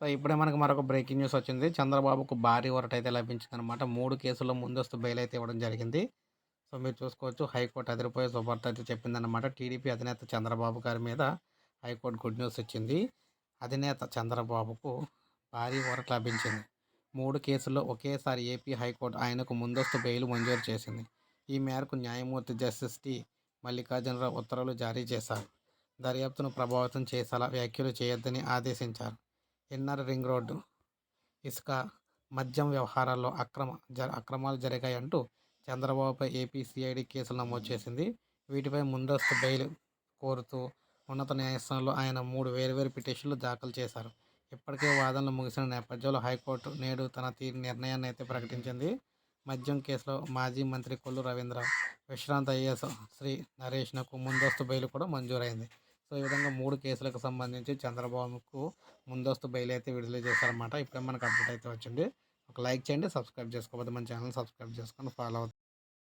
So ఇప్పుడే మనకు మరొక బ్రేకింగ్ న్యూస్ వచ్చింది. చంద్రబాబుకు భారీ ఊరట అయితే లభించిందనమాట మూడు కేసుల్లో ముందస్తు బెయిల్ అయితే ఇవ్వడం జరిగింది. సో మీరు చూసుకోవచ్చు హైకోర్టు అదిరిపోయే శుభార్త అయితే చెప్పిందనమాట టీడీపీ అధినేత చంద్రబాబు గారి మీద హైకోర్టు గుడ్ న్యూస్ ఇచ్చింది. అధినేత చంద్రబాబుకు భారీ ఊరట లభించింది. మూడు కేసుల్లో ఒకేసారి ఏపీ హైకోర్టు ఆయనకు ముందస్తు బెయిల్ మంజూరు చేసింది. ఈ మేరకు న్యాయమూర్తి జస్టిస్ టి. మల్లికార్జునరావు ఉత్తర్వులు జారీ చేశారు. దర్యాప్తును ప్రభావితం చేసేలా వ్యాఖ్యలు చేయొద్దని ఆదేశించారు. ఎన్ఆర్ రింగ్ రోడ్డు ఇసుక మద్యం వ్యవహారాల్లో అక్రమ జ అక్రమాలు జరిగాయంటూ చంద్రబాబుపై ఏపీ సిఐడి కేసులు నమోదు చేసింది. వీటిపై ముందస్తు బెయిల్ కోరుతూ ఉన్నత న్యాయస్థానంలో ఆయన మూడు వేర్వేరు పిటిషన్లు దాఖలు చేశారు. ఇప్పటికే వాదనలు ముగిసిన నేపథ్యంలో హైకోర్టు నేడు తన తీరు నిర్ణయాన్ని అయితే ప్రకటించింది. మద్యం కేసులో మాజీ మంత్రి కొల్లు రవీంద్ర విశ్రాంత ఐఏఎస్ శ్రీ నరేష్నకు ముందస్తు బెయిల్ కూడా మంజూరైంది. సో ఈ విధంగా మూడు కేసులకు సంబంధించి చంద్రబాబుకు ముందస్తు బెయిల్ అయితే విడుదల చేశారన్నమాట. ఇప్పుడే మనకు అప్డేట్ అయితే వచ్చింది. ఒక లైక్ చేయండి సబ్స్క్రైబ్ చేసుకోకపోతే మన ఛానల్ సబ్స్క్రైబ్ చేసుకొని ఫాలో అవుతుంది